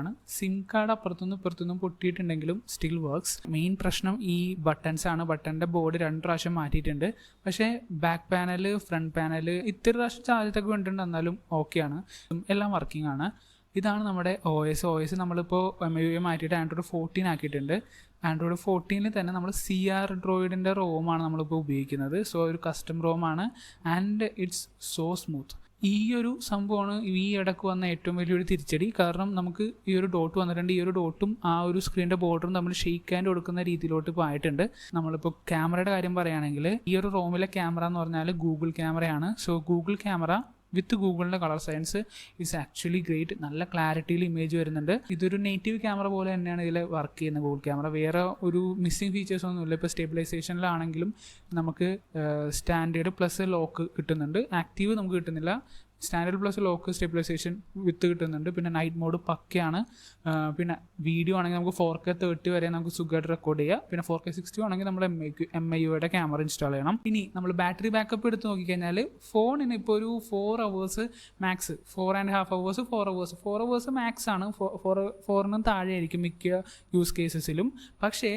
ആണ്. SIM card അപ്പുറത്തുനിന്ന് ഇപ്പുറത്തുനിന്നും പൊട്ടിയിട്ടുണ്ടെങ്കിലും സ്റ്റിൽ വർക്ക്സ് മെയിൻ പ്രശ്നം ഈ ബട്ടൺസ് ആണ്. ബട്ടണിന്റെ ബോർഡ് രണ്ട് പ്രാവശ്യം മാറ്റിയിട്ടുണ്ട്. പക്ഷേ ബാക്ക് പാനൽ ഫ്രണ്ട് പാനൽ ഇത്ര പ്രാവശ്യം ചാർജത്തൊക്കെ വേണ്ടിയിട്ടുണ്ട് എന്നാലും ഓക്കെയാണ് എല്ലാം വർക്കിംഗ് ആണ്. ഇതാണ് നമ്മുടെ ഒ എസ് ഒ എസ് നമ്മളിപ്പോൾ എം യു മാറ്റിയിട്ട് ആൻഡ്രോയിഡ് ഫോർട്ടീൻ ആക്കിയിട്ടുണ്ട്. ആൻഡ്രോയിഡ് ഫോർട്ടീനിൽ തന്നെ നമ്മൾ സി ആർ ഡ്രോയിഡിന്റെ റോമാണ് നമ്മളിപ്പോൾ ഉപയോഗിക്കുന്നത്. സോ ഒരു കസ്റ്റം റോമാണ് ആൻഡ് ഇറ്റ്സ് സോ സ്മൂത്ത് ഈ ഒരു സംഭവമാണ് ഈ ഇടയ്ക്ക് വന്ന ഏറ്റവും വലിയൊരു തിരിച്ചടി. കാരണം നമുക്ക് ഈ ഒരു ഡോട്ട് വന്നിട്ടുണ്ട്. ഈ ഒരു ഡോട്ടും ആ ഒരു സ്ക്രീനിന്റെ ബോർഡറും നമ്മൾ ഷെയ്ക്ക് ആൻഡ് കൊടുക്കുന്ന രീതിയിലോട്ട് ഇപ്പോൾ ആയിട്ടുണ്ട് നമ്മളിപ്പോൾ ക്യാമറയുടെ കാര്യം പറയുകയാണെങ്കിൽ ഈ ഒരു റോമിലെ ക്യാമറ എന്ന് പറഞ്ഞാൽ ഗൂഗിൾ ക്യാമറയാണ്. സോ ഗൂഗിൾ ക്യാമറ വിത്ത് ഗൂഗിളിന്റെ colour science is actually great നല്ല ക്ലാരിറ്റിയിൽ ഇമേജ് വരുന്നുണ്ട്. ഇതൊരു നേറ്റീവ് ക്യാമറ പോലെ തന്നെയാണ് ഇതിൽ വർക്ക് ചെയ്യുന്ന ഗൂഗിൾ ക്യാമറ വേറെ ഒരു മിസ്സിംഗ് ഫീച്ചേഴ്സ് ഒന്നുമില്ല ഇപ്പോൾ സ്റ്റെബിലൈസേഷനിലാണെങ്കിലും നമുക്ക് സ്റ്റാൻഡേർഡ് പ്ലസ് ലോക്ക് കിട്ടുന്നുണ്ട്. ആക്റ്റീവ് നമുക്ക് കിട്ടുന്നില്ല. Standard plus lock stabilisation with കിട്ടുന്നുണ്ട്. പിന്നെ നൈറ്റ് മോഡ് പക്കയാണ്. പിന്നെ വീഡിയോ ആണെങ്കിൽ നമുക്ക് ഫോർ കെ തേർട്ടി വരെ നമുക്ക് സുഖമായിട്ട് റെക്കോർഡ് ചെയ്യാം. പിന്നെ ഫോർ കെ സിക്സ്റ്റി ആണെങ്കിൽ നമ്മൾ എം ഐ എം ഐ യുടെ ക്യാമറ ഇൻസ്റ്റാൾ ചെയ്യണം. ഇനി നമ്മൾ ബാറ്ററി ബാക്കപ്പ് എടുത്ത് നോക്കിക്കഴിഞ്ഞാൽ ഫോണിന് ഇപ്പോൾ ഒരു four hours max four and half hours four hours four hours max ആണ്. ഫോർ ഫോറിനും താഴെ ആയിരിക്കും മിക്ക യൂസ് കേസസിലും പക്ഷേ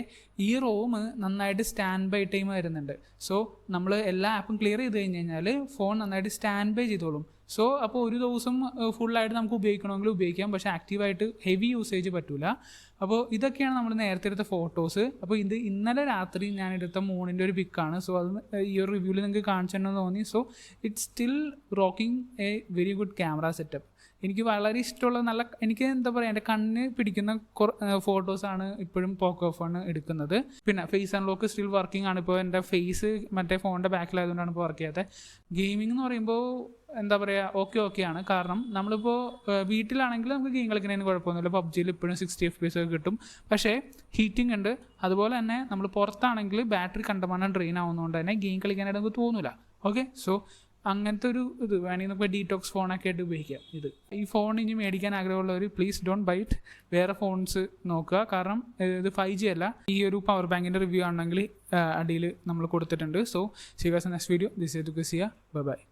ഈ റോം നന്നായിട്ട് സ്റ്റാൻഡ് ബൈ ടൈം വരുന്നുണ്ട്. സോ നമ്മൾ എല്ലാ ആപ്പും ക്ലിയർ ചെയ്ത് കഴിഞ്ഞ് കഴിഞ്ഞാൽ ഫോൺ നന്നായിട്ട് സ്റ്റാൻഡ് ബൈ ചെയ്തോളും. സോ അപ്പോൾ ഒരു ദിവസം ഫുള്ളായിട്ട് നമുക്ക് ഉപയോഗിക്കണമെങ്കിൽ ഉപയോഗിക്കാം. പക്ഷേ ആക്റ്റീവായിട്ട് ഹെവി യൂസേജ് പറ്റൂല. അപ്പോൾ ഇതൊക്കെയാണ് നമ്മൾ നേരത്തെ എടുത്ത ഫോട്ടോസ് അപ്പോൾ ഇത് ഇന്നലെ രാത്രി ഞാൻ എടുത്ത മൂണിന്റെ ഒരു പിക്കാണ് സോ അത് ഈ ഒരു റിവ്യൂവിൽ നിങ്ങൾക്ക് കാണിച്ചിട്ടുണ്ടെന്ന് തോന്നി. So it's still rocking a very good camera setup എനിക്ക് വളരെ ഇഷ്ടമുള്ള നല്ല എനിക്ക് എന്താ പറയുക എന്റെ കണ്ണ് പിടിക്കുന്ന ഫോട്ടോസാണ് ഇപ്പോഴും പോക്കോ ഫോൺ എടുക്കുന്നത്. പിന്നെ ഫേസ് അൺലോക്ക് സ്റ്റിൽ വർക്കിംഗ് ആണ്. ഇപ്പോൾ എന്റെ ഫേസ് മറ്റേ ഫോണിന്റെ ബാക്കിലായതുകൊണ്ടാണ് ഇപ്പോൾ വർക്ക് ചെയ്യാത്തത് ഗെയിമിംഗ് എന്ന് പറയുമ്പോൾ എന്താ പറയുക ഓക്കെ ഓക്കെ ആണ്. കാരണം നമ്മളിപ്പോൾ വീട്ടിലാണെങ്കിലും നമുക്ക് ഗെയിം കളിക്കുന്നതിന് കുഴപ്പമൊന്നുമില്ല. പബ്ജിയിൽ ഇപ്പോഴും സിക്സ്റ്റി എഫ് പി എസ് ഒക്കെ കിട്ടും. പക്ഷേ ഹീറ്റിംഗ് ഉണ്ട്. അതുപോലെ തന്നെ നമ്മൾ പുറത്താണെങ്കിൽ ബാറ്ററി കണ്ടമാനം ഡ്രെയിൻ ആവുന്നതുകൊണ്ട് തന്നെ ഗെയിം കളിക്കാനായിട്ട് നമുക്ക് തോന്നില്ല ഓക്കെ സോ അങ്ങനത്തെ ഒരു ഇത് വേണമെങ്കിൽ നമുക്ക് ഡീറ്റോക്സ് ഫോണൊക്കെ ആയിട്ട് ഉപയോഗിക്കാം. ഇത്. ഈ ഫോൺ ഇനി മേടിക്കാൻ ആഗ്രഹമുള്ളവർ പ്ലീസ് ഡോണ്ട് ബൈറ്റ് വേറെ ഫോൺസ് നോക്കുക. കാരണം ഇത് ഫൈവ് ജി അല്ല. ഈ ഒരു പവർ ബാങ്കിന്റെ റിവ്യൂ ആണെങ്കിൽ അടിയിൽ നമ്മൾ കൊടുത്തിട്ടുണ്ട്. So see was next video this a bye bye